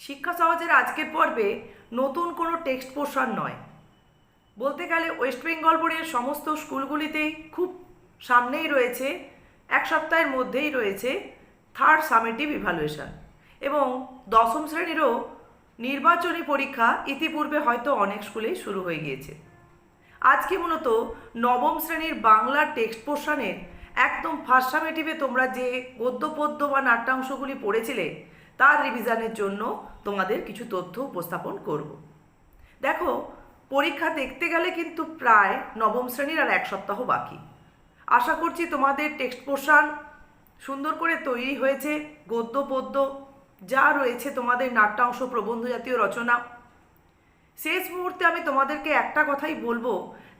শিক্ষা সহজের আজকের পর্বে নতুন কোনো টেক্সট পোর্শন নয়। বলতে গেলে ওয়েস্ট বেঙ্গল বোর্ডের সমস্ত স্কুলগুলিতেই খুব সামনেই রয়েছে, এক সপ্তাহের মধ্যেই রয়েছে থার্ড সামেটিভ ইভ্যালুয়েশন এবং দশম শ্রেণীরও নির্বাচনী পরীক্ষা ইতিপূর্বে হয়তো অনেক স্কুলেই শুরু হয়ে গিয়েছে। আজকে মূলত নবম শ্রেণির বাংলা টেক্সট পোর্শনের একদম ফার্স্ট সামেটিভে তোমরা যে গদ্য পদ্য বা নাট্যাংশগুলি পড়েছিলে তার রিভিশনের জন্য তোমাদের কিছু তথ্য উপস্থাপন করব। দেখো, পরীক্ষা দেখতে গেলে কিন্তু প্রায় নবম শ্রেণির আর এক সপ্তাহ বাকি। আশা করছি তোমাদের টেক্সট পোর্শন সুন্দর করে তৈরি হয়েছে, গদ্য, পদ্য, যা রয়েছে তোমাদের নাট্যাংশ, প্রবন্ধ জাতীয় রচনা। শেষ মুহূর্তে আমি তোমাদেরকে একটা কথাই বলব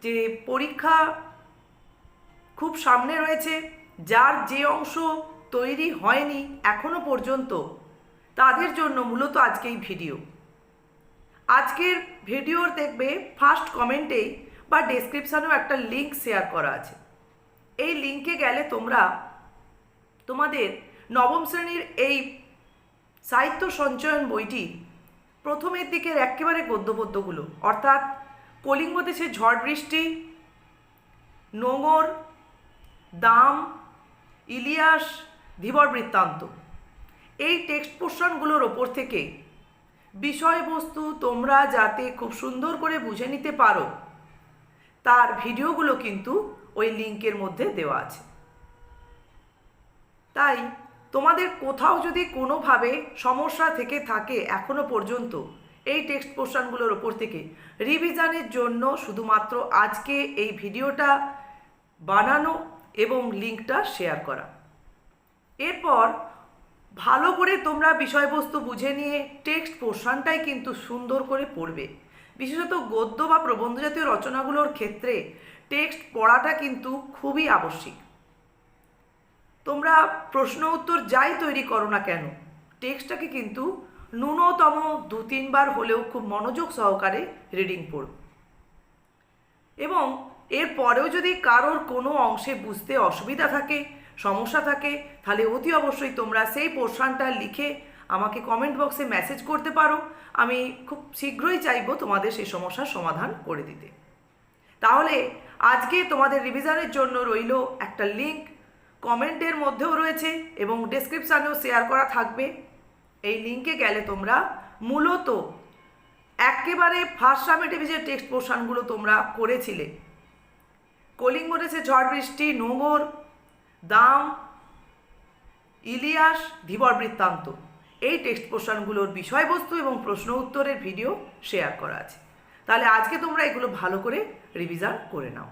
যে, পরীক্ষা খুব সামনে রয়েছে, যার যে অংশ তৈরি হয়নি এখনও পর্যন্ত তাদের জন্য মূলত আজকে এই ভিডিও। আজকের ভিডিওর দেখবে ফার্স্ট কমেন্টেই বা ডেসক্রিপশানেও একটা লিংক শেয়ার করা আছে। এই লিংকে গেলে তোমরা তোমাদের নবম শ্রেণির এই সাহিত্য সঞ্চয়ন বইটি প্রথমের দিকের একেবারে গদ্যপদ্যগুলো, অর্থাৎ কলিঙ্গ দেশে ঝড় বৃষ্টি, নোঙর, দাম, ইলিয়াস, ধীবর বৃত্তান্ত এই টেক্সট পোর্শনগুলোর ওপর থেকে। বিষয়বস্তু তোমরা যাতে খুব সুন্দর করে বুঝে নিতে পারো, তার ভিডিওগুলো কিন্তু ওই লিঙ্কের মধ্যে দেওয়া আছে। তাই তোমাদের কোথাও যদি কোনোভাবে সমস্যা থেকে থাকে এখনও পর্যন্ত, এই টেক্সট পোর্শনগুলোর ওপর থেকে রিভিশনের জন্য শুধুমাত্র আজকে এই ভিডিওটা বানানো এবং লিঙ্কটা শেয়ার করা। এরপর ভালো করে তোমরা বিষয়বস্তু বুঝে নিয়ে টেক্সট পোর্শনটাই কিন্তু সুন্দর করে পড়বে। বিশেষত গদ্য বা প্রবন্ধ জাতীয় রচনাগুলোর ক্ষেত্রে টেক্সট পড়াটা কিন্তু খুবই আবশ্যিক। তোমরা প্রশ্ন উত্তর যাই তৈরি করো না কেন, টেক্সটটাকে কিন্তু ন্যূনতম দু তিনবার হলেও খুব মনোযোগ সহকারে রিডিং পড়ো। এবং এর পরেও যদি কারোর কোনো অংশে বুঝতে অসুবিধা থাকে সমস্যা থাকে, তাহলে অতি অবশ্যই তোমরা সেই পোর্শনটা লিখে আমাকে কমেন্ট বক্সে মেসেজ করতে পারো। আমি খুব শীঘ্রই চাইব তোমাদের সেই সমস্যার সমাধান করে দিতে। তাহলে আজকে তোমাদের রিভিশনের জন্য রইল একটা লিঙ্ক কমেন্টের মধ্যেও রয়েছে এবং ডেসক্রিপশানেও শেয়ার করা থাকবে। এই লিঙ্কে গেলে তোমরা মূলত একেবারে ফার্স্ট সামেটিভ যে টেক্সট পোর্শনগুলো তোমরা করেছিলে। কলিঙ্গ ঝড় বৃষ্টি, নোঙর দাম, ইলিয়াস, ধীবর বৃত্তান্ত। এই টেক্সট পোর্শনগুলোর বিষয়বস্তু এবং প্রশ্ন উত্তরের ভিডিও শেয়ার করা আছে। তাহলে আজকে তোমরা এগুলো ভালো করে রিভিশন করে নাও।